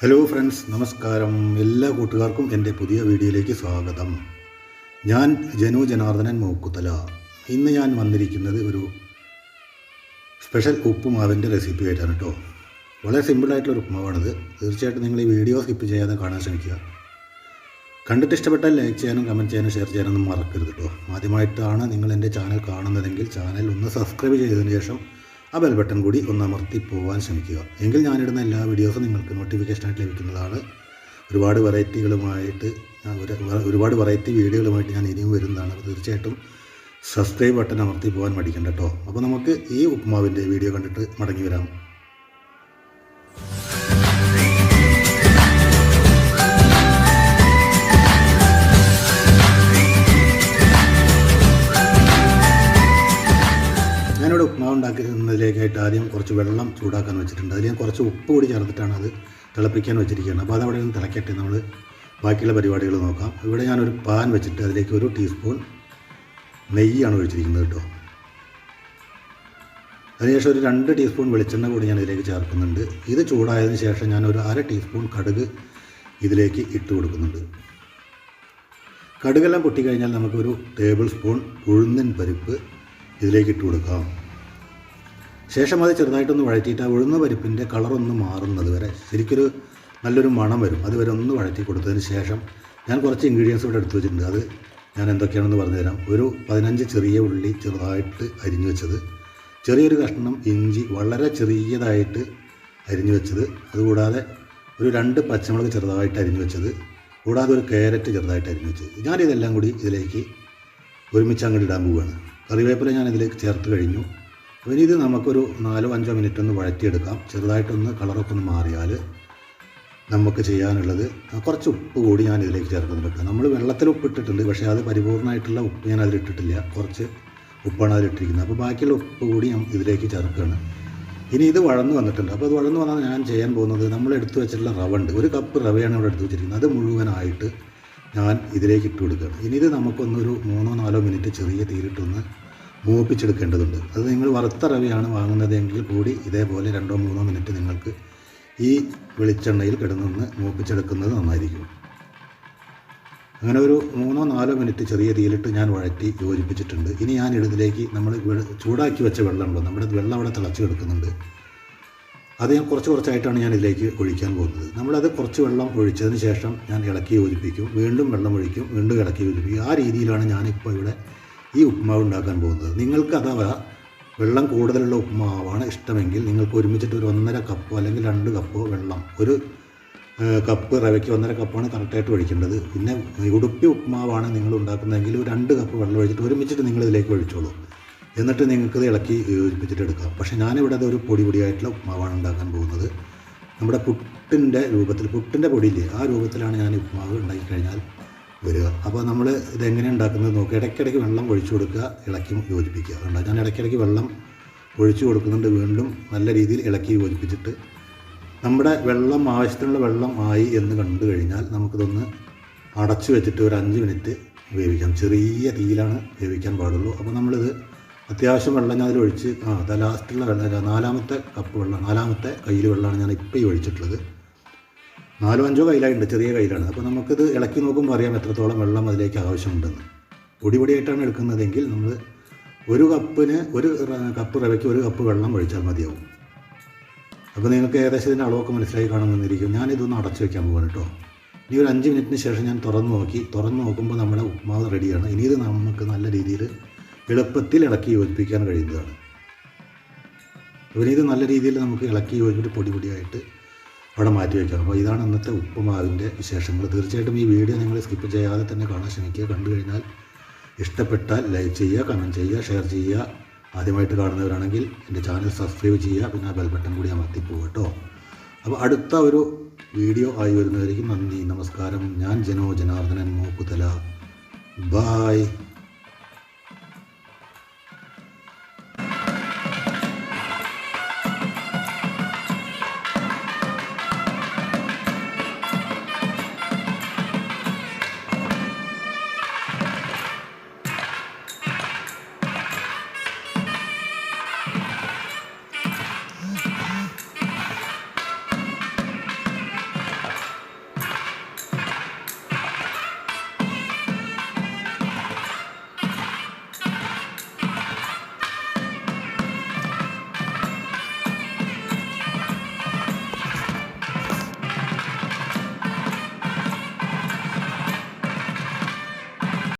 Hello friends നമസ്കാരം. എല്ലാ കൂട്ടുകാർക്കും എന്റെ പുതിയ വീഡിയോയിലേക്ക് സ്വാഗതം. ഞാൻ ജനു ജനാർദ്ദനൻ മൂക്കുത്തല. ഇന്ന് ഞാൻ വന്നിരിക്കുന്നത് ഒരു സ്പെഷ്യൽ ഉപ്പുമാവിന്റെ റെസിപ്പി ആയിട്ടാണ് കേട്ടോ വളരെ സിമ്പിളായിട്ടുള്ള ഉപ്പുമാവാണിത്. തീർച്ചയായിട്ടും നിങ്ങൾ ഈ വീഡിയോ സ്കിപ്പ് ചെയ്യാതെ കാണാൻ ശ്രമിക്കുക. കണ്ടിട്ട് ഇഷ്ടപ്പെട്ടാൽ ലൈക്ക് ചെയ്യാനും കമന്റ് ചെയ്യാനും ഷെയർ ചെയ്യാനൊന്നും മറക്കരുത് കേട്ടോ ആദ്യമായിട്ടാണ് നിങ്ങൾ എന്റെ ചാനൽ കാണുന്നതെങ്കിൽ ചാനൽ ഒന്ന് സബ്സ്ക്രൈബ് ചെയ്തതിന് ശേഷം ആ ബെൽ ബട്ടൺ കൂടി ഒന്ന് അമർത്തി പോകാൻ ശ്രമിക്കുക. എങ്കിൽ ഞാനിടുന്ന എല്ലാ വീഡിയോസും നിങ്ങൾക്ക് നോട്ടിഫിക്കേഷനായിട്ട് ലഭിക്കുന്നതാണ്. ഒരുപാട് വെറൈറ്റികളുമായിട്ട് ഒരുപാട് വെറൈറ്റി വീഡിയോകളുമായിട്ട് ഞാൻ ഇനിയും വരുന്നതാണ്. അപ്പോൾ തീർച്ചയായിട്ടും സബ്സ്ക്രൈബ് ബട്ടൺ അമർത്തി പോകാൻ മടിക്കണ്ട കേട്ടോ അപ്പോൾ നമുക്ക് ഈ ഉപ്പുമാവിന്റെ വീഡിയോ കണ്ടിട്ട് മടങ്ങി വരാം. വെള്ളം ചൂടാക്കാൻ വെച്ചിട്ടുണ്ട്. അതിൽ ഞാൻ കുറച്ച് ഉപ്പ് കൂടി ചേർത്തിട്ടാണ് അത് തിളപ്പിക്കാൻ വെച്ചിരിക്കുകയാണ്. അപ്പോൾ അതവിടെ നിന്ന് തിളക്കട്ടെ നമ്മൾ ബാക്കിയുള്ള പരിപാടികൾ നോക്കാം. ഇവിടെ ഞാനൊരു പാൻ വെച്ചിട്ട് അതിലേക്ക് ഒരു ടീസ്പൂൺ നെയ്യാണ് ഒഴിച്ചിരിക്കുന്നത് കേട്ടോ. അതിനുശേഷം ഒരു രണ്ട് ടീസ്പൂൺ വെളിച്ചെണ്ണ കൂടി ഞാൻ ഇതിലേക്ക് ചേർക്കുന്നുണ്ട്. ഇത് ചൂടായതിന് ശേഷം ഞാൻ ഒരു അര ടീസ്പൂൺ കടുക് ഇതിലേക്ക് ഇട്ട് കൊടുക്കുന്നുണ്ട്. കടുകെല്ലാം പൊട്ടിക്കഴിഞ്ഞാൽ നമുക്കൊരു ടേബിൾ സ്പൂൺ ഉഴുന്നൻ പരിപ്പ് ഇതിലേക്ക് ഇട്ട് കൊടുക്കാം. ശേഷം അത് ചെറുതായിട്ടൊന്ന് വഴറ്റിയിട്ട് ആ ഉഴുന്ന പരിപ്പിന്റെ കളറൊന്ന് മാറുന്നത് വരെ ശരിക്കൊരു നല്ലൊരു മണം വരും. അതുവരെ ഒന്ന് വഴറ്റി കൊടുത്തതിന് ശേഷം ഞാൻ കുറച്ച് ഇൻഗ്രീഡിയൻസ് ഇവിടെ എടുത്തു വെച്ചിട്ടുണ്ട്. അത് ഞാൻ എന്തൊക്കെയാണെന്ന് പറഞ്ഞു തരാം ഒരു പതിനഞ്ച് ചെറിയ ഉള്ളി ചെറുതായിട്ട് അരിഞ്ഞു വെച്ചത്. ചെറിയൊരു കഷ്ണം ഇഞ്ചി വളരെ ചെറിയതായിട്ട് അരിഞ്ഞു വെച്ചത്. അതുകൂടാതെ ഒരു രണ്ട് പച്ചമുളക് ചെറുതായിട്ട് അരിഞ്ഞു വെച്ചത്. കൂടാതെ ഒരു ക്യാരറ്റ് ചെറുതായിട്ട് അരിഞ്ഞു വെച്ചത്. ഞാനിതെല്ലാം കൂടി ഇതിലേക്ക് ഒരുമിച്ച് അങ്ങോട്ട് ഇടാൻ പോവുകയാണ്. കറിവേപ്പില ഞാൻ ഇതിലേക്ക് ചേർത്ത് കഴിഞ്ഞു. ഇനി ഇത് നമുക്കൊരു നാലോ അഞ്ചോ മിനിറ്റ് ഒന്ന് വഴറ്റിയെടുക്കാം. ചെറുതായിട്ടൊന്ന് കളറൊക്കെ ഒന്ന് മാറിയാൽ നമുക്ക് ചെയ്യാനുള്ളത് കുറച്ച് ഉപ്പ് കൂടി ഞാൻ ഇതിലേക്ക് ചേർക്കുന്നുണ്ട്. നമ്മൾ വെള്ളത്തിൽ ഉപ്പ് ഇട്ടിട്ടുണ്ട് പക്ഷേ അത് പരിപൂർണമായിട്ടുള്ള ഉപ്പ് ഞാൻ അതിലിട്ടിട്ടില്ല കുറച്ച് ഉപ്പാണ് അതിലിട്ടിരിക്കുന്നത് അപ്പോൾ ബാക്കിയുള്ള ഉപ്പ് കൂടി ഞാൻ ഇതിലേക്ക് ചേർക്കുകയാണ്. ഇനി ഇത് വഴന്ന് വന്നിട്ടുണ്ട്. അപ്പോൾ അത് വഴന്ന് വന്നാൽ ഞാൻ ചെയ്യാൻ പോകുന്നത്. നമ്മൾ എടുത്തു വെച്ചിട്ടുള്ള റവ ഉണ്ട് ഒരു കപ്പ് റവയാണ് ഇവിടെ എടുത്തു വെച്ചിരിക്കുന്നത്. അത് മുഴുവനായിട്ട് ഞാൻ ഇതിലേക്ക് ഇട്ട് കൊടുക്കുകയാണ്. ഇനി ഇത് നമുക്കൊന്നൊരു മൂന്നോ നാലോ മിനിറ്റ് ചെറിയ തീയിലിട്ടൊന്ന് മൂപ്പിച്ചെടുക്കേണ്ടതുണ്ട്. അത് നിങ്ങൾ വറുത്ത റവിയാണ് വാങ്ങുന്നതെങ്കിൽ കൂടി ഇതേപോലെ രണ്ടോ മൂന്നോ മിനിറ്റ് നിങ്ങൾക്ക് ഈ വെളിച്ചെണ്ണയിൽ കിടന്നൊന്ന് മൂപ്പിച്ചെടുക്കുന്നത് നന്നായിരിക്കും. അങ്ങനെ ഒരു മൂന്നോ നാലോ മിനിറ്റ് ചെറിയ തീയിലിട്ട് ഞാൻ വഴറ്റി യോജിപ്പിച്ചിട്ടുണ്ട്. ഇനി ഞാൻ ഇതിലേക്ക് നമ്മൾ ചൂടാക്കി വെച്ച വെള്ളമുണ്ടോ? നമ്മുടെ വെള്ളം അവിടെ തിളച്ച് കിടക്കുന്നുണ്ട്. അത് ഞാൻ കുറച്ച് കുറച്ചായിട്ടാണ് ഞാൻ ഇതിലേക്ക് ഒഴിക്കാൻ പോകുന്നത്. നമ്മളത് കുറച്ച് വെള്ളം ഒഴിച്ചതിന് ശേഷം ഞാൻ ഇളക്കി യോജിപ്പിക്കും. വീണ്ടും വെള്ളം ഒഴിക്കും. വീണ്ടും ഇളക്കി യോജിപ്പിക്കും. ആ രീതിയിലാണ് ഞാനിപ്പോൾ ഇവിടെ ഈ ഉപ്പുമാവ് ഉണ്ടാക്കാൻ പോകുന്നത്. നിങ്ങൾക്ക് അഥവാ വെള്ളം കൂടുതലുള്ള ഉപ്പുമാവാണ് ഇഷ്ടമെങ്കിൽ നിങ്ങൾക്ക് ഒരുമിച്ചിട്ട് ഒരു ഒന്നര കപ്പോ അല്ലെങ്കിൽ രണ്ട് കപ്പോ വെള്ളം ഒരു കപ്പ് റവയ്ക്ക് ഒന്നര കപ്പാണ് കറക്റ്റായിട്ട് ഒഴിക്കേണ്ടത്. പിന്നെ ഉടുപ്പി ഉപ്പുമാവാണ് നിങ്ങൾ ഉണ്ടാക്കുന്നതെങ്കിൽ ഒരു രണ്ട് കപ്പ് വെള്ളം ഒഴിച്ചിട്ട് ഒരുമിച്ചിട്ട് നിങ്ങൾ ഇതിലേക്ക് ഒഴിച്ചോളൂ. എന്നിട്ട് നിങ്ങൾക്കത് ഇളക്കി യോജിപ്പിച്ചിട്ട് എടുക്കാം. പക്ഷേ ഞാനിവിടെ അത് ഒരു പൊടി പൊടിയായിട്ടുള്ള ഉപ്പുമാവാണ് ഉണ്ടാക്കാൻ പോകുന്നത്. നമ്മുടെ പുട്ടിന്റെ രൂപത്തിൽ പുട്ടിന്റെ പൊടിയില്ലേ ആ രൂപത്തിലാണ് ഞാൻ ഉപ്പുമാവ് ഉണ്ടാക്കി കഴിഞ്ഞാൽ വരിക. അപ്പോൾ നമ്മൾ ഇതെങ്ങനെ ഉണ്ടാക്കുന്നത് നോക്കുക. ഇടയ്ക്കിടയ്ക്ക് വെള്ളം ഒഴിച്ചു കൊടുക്കുക ഇളക്കി യോജിപ്പിക്കുക. കണ്ടോ? ഞാൻ ഇടയ്ക്കിടയ്ക്ക് വെള്ളം ഒഴിച്ചു കൊടുക്കുന്നുണ്ട് വീണ്ടും. നല്ല രീതിയിൽ ഇളക്കി യോജിപ്പിച്ചിട്ട്. നമ്മുടെ വെള്ളം ആവശ്യത്തിനുള്ള വെള്ളം ആയി എന്ന് കണ്ടു കഴിഞ്ഞാൽ നമുക്കിതൊന്ന് അടച്ചു വെച്ചിട്ട് ഒരു അഞ്ച് മിനിറ്റ് വേവിക്കാം. ചെറിയ തീയിലാണ് വേവിക്കാൻ പാടുള്ളൂ. അപ്പോൾ നമ്മളിത് അത്യാവശ്യം വെള്ളം ഞാൻ അതിലൊഴിച്ച് ആ ലാസ്റ്റുള്ള വെള്ളം നാലാമത്തെ കപ്പ് വെള്ളം നാലാമത്തെ കയ്യിൽ വെള്ളമാണ് ഞാൻ ഇപ്പോൾ ഈ ഒഴിച്ചിട്ടുള്ളത്. നാലോ അഞ്ചോ കയ്യിലായിട്ടുണ്ട് ചെറിയ കയ്യിലാണ്. അപ്പോൾ നമുക്കിത് ഇളക്കി നോക്കുമ്പോൾ അറിയാം എത്രത്തോളം വെള്ളം അതിലേക്ക് ആവശ്യമുണ്ടെന്ന്. പൊടി പൊടിയായിട്ടാണ് എടുക്കുന്നതെങ്കിൽ നമ്മൾ ഒരു കപ്പിന് ഒരു കപ്പ് റവയ്ക്ക് ഒരു കപ്പ് വെള്ളം ഒഴിച്ചാൽ മതിയാവും. അപ്പോൾ നിങ്ങൾക്ക് ഏകദേശം ഇതിന്റെ അളവൊക്കെ മനസ്സിലായി കാണുമെന്നിരിക്കും ഞാനിതൊന്ന് അടച്ചു വയ്ക്കാൻ പോകാൻ കേട്ടോ. ഇനി ഒരു അഞ്ച് മിനിറ്റിന് ശേഷം ഞാൻ തുറന്നു നോക്കി. തുറന്നു നോക്കുമ്പോൾ നമ്മുടെ ഉപ്മാവ് റെഡിയാണ്. ഇനി ഇത് നമുക്ക് നല്ല രീതിയിൽ എളുപ്പത്തിൽ ഇളക്കി യോജിപ്പിക്കാൻ കഴിയുന്നതാണ്. അപ്പോൾ ഇത് നല്ല രീതിയിൽ നമുക്ക് ഇളക്കി യോജിപ്പിട്ട് പൊടി പൊടിയായിട്ട് അവിടെ മാറ്റി വയ്ക്കാം. അപ്പോൾ ഇതാണ് ഇന്നത്തെ ഉപ്പുമാവിന്റെ വിശേഷങ്ങൾ. തീർച്ചയായിട്ടും ഈ വീഡിയോ നിങ്ങൾ സ്കിപ്പ് ചെയ്യാതെ തന്നെ കാണാൻ ശ്രമിക്കുക. കണ്ടു കഴിഞ്ഞാൽ ഇഷ്ടപ്പെട്ടാൽ ലൈക്ക് ചെയ്യുക കമന്റ് ചെയ്യുക ഷെയർ ചെയ്യുക. ആദ്യമായിട്ട് കാണുന്നവരാണെങ്കിൽ എന്റെ ചാനൽ സബ്സ്ക്രൈബ് ചെയ്യുക. പിന്നെ ആ ബെൽ ബട്ടൺ കൂടി അമർത്തി പോകും കേട്ടോ. അപ്പോൾ അടുത്ത ഒരു വീഡിയോ ആയി വരുന്നവരേക്കും നന്ദി. നമസ്കാരം. ഞാൻ ജനോ ജനാർദ്ദനൻ മൂക്കുതല. ബായ്